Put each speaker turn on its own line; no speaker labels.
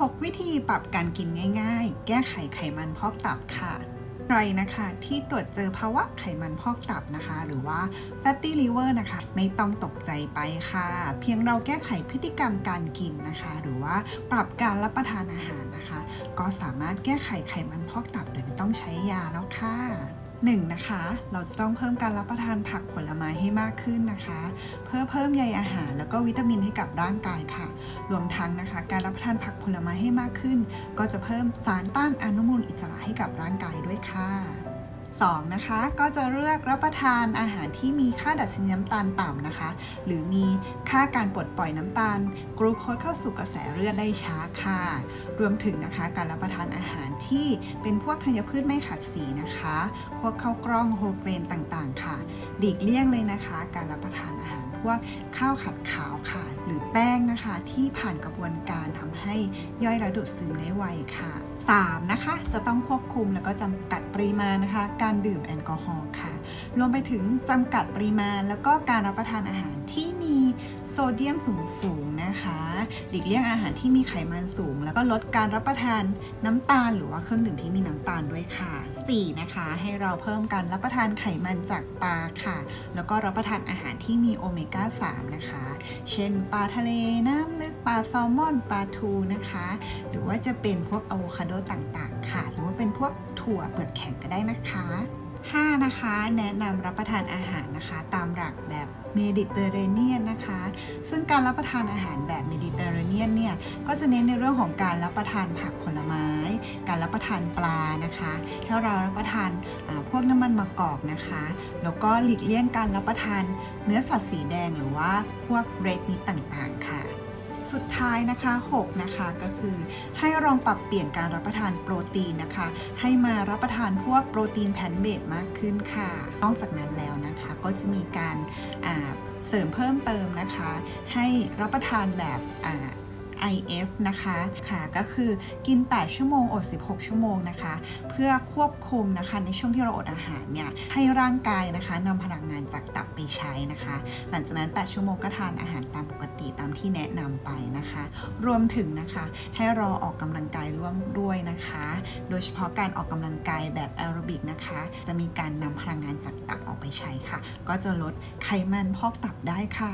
6 วิธีปรับการกินง่าย ๆ แก้ไขไขมันพอกตับค่ะใครนะคะที่ตรวจเจอภาวะไขมันพอกตับนะคะ หรือว่า fatty liver นะคะ ไม่ต้องตกใจไปค่ะ เพียงเราแก้ไขพฤติกรรมการกินนะคะ หรือว่าปรับการรับประทานอาหารนะคะ ก็สามารถแก้ไขไขมันพอกตับโดยไม่ต้องใช้ยาแล้วค่ะ 1. นะคะ เราจะต้องเพิ่มการรับประทานผักผลไม้ให้มากขึ้นนะคะ เพื่อเพิ่มใยอาหารแล้วก็วิตามินให้กับร่างกายค่ะ รวมทั้งนะคะ การรับประทานผักผลไม้ให้มากขึ้น ก็จะเพิ่มสารต้านอนุมูลอิสระให้กับร่างกายด้วยค่ะ 2. นะคะ ก็จะเลือกรับประทานอาหารที่มีค่าดัชนีน้ำตาลต่ำนะคะ หรือมีค่าการปลดปล่อยน้ำตาล กรูโคสเข้าสู่กระแสเลือดได้ช้าค่ะ รวมถึงนะคะ การรับประทานอาหาร ที่เป็นพวกธัญพืชไม่ขัดสีนะคะ พวกข้าวกล้องโฮเกรนต่างๆ ค่ะ หลีกเลี่ยงเลยนะคะ การรับประทานอาหารพวกข้าวขัดขาวค่ะ หรือแป้งนะคะ ที่ผ่านกระบวนการทำให้ย่อยและดูดซึมได้ไวค่ะ 3. นะคะจะต้องควบคุมแล้วก็จำกัดปริมาณนะคะ การดื่มแอลกอฮอล์ค่ะ รวมไปถึงจำกัดปริมาณแล้วก็การรับประทานอาหารที่มี โซเดียมสูงสูงนะคะหลีกเลี่ยงอาหารที่มีไขมันสูง แล้วก็ลดการรับประทานน้ำตาล หรือว่าเครื่องดื่มที่มีน้ำตาลด้วยค่ะ 4. นะคะให้เราเพิ่มการรับประทานไขมันจากปลาค่ะ แล้วก็รับประทานอาหารที่มีโอเมก้า 3 นะคะ เช่นปลาทะเลน้ำลึกปลาแซลมอนปลาทูนะคะ หรือว่าจะเป็นพวกอะโวคาโดต่างๆ ค่ะ หรือว่าเป็นพวกถั่วเปลือกแข็งก็ได้นะคะ 5. นะคะแนะนำรับประทานอาหารนะคะ ตามหลักแบบเมดิเตอร์เรเนียนนะคะ การรับประทานอาหารแบบเมดิเตอร์เรเนียนเนี่ยก็จะเน้นในเรื่องของการรับประทานผักผลไม้ การรับประทานปลานะคะให้เรารับประทานพวกน้ำมันมะกอกนะคะแล้วก็หลีกเลี่ยงการรับประทานเนื้อสัตว์สีแดงหรือว่าพวกเรดมิตต่างๆค่ะ สุดท้ายนะคะ 6 นะคะก็คือให้ลองปรับเปลี่ยนการรับประทานโปรตีนนะคะ ให้มารับประทานพวกโปรตีนแพนเบสมากขึ้นค่ะ นอกจากนั้นแล้วนะคะก็จะมีการเสริมเพิ่มเติมนะคะ ให้รับประทานแบบอ่า IF นะคะค่ะก็คือกิน 8 ชั่วโมงอด 16 ชั่วโมงนะคะ เพื่อควบคุมนะคะในช่วงที่เราอดอาหารเนี่ยให้ร่างกายนะคะนำพลังงานจากตับไปใช้นะคะ หลังจากนั้น 8 ชั่วโมงก็ทานอาหารตามปกติ ติตามที่แนะนำไปนะคะ รวมถึงนะคะให้เราออกกำลังกายร่วมด้วยนะคะ โดยเฉพาะการออกกำลังกายแบบแอโรบิกนะคะ จะมีการนำพลังงานจากตับออกไปใช้ค่ะ ก็จะลดไขมันพอกตับได้ค่ะ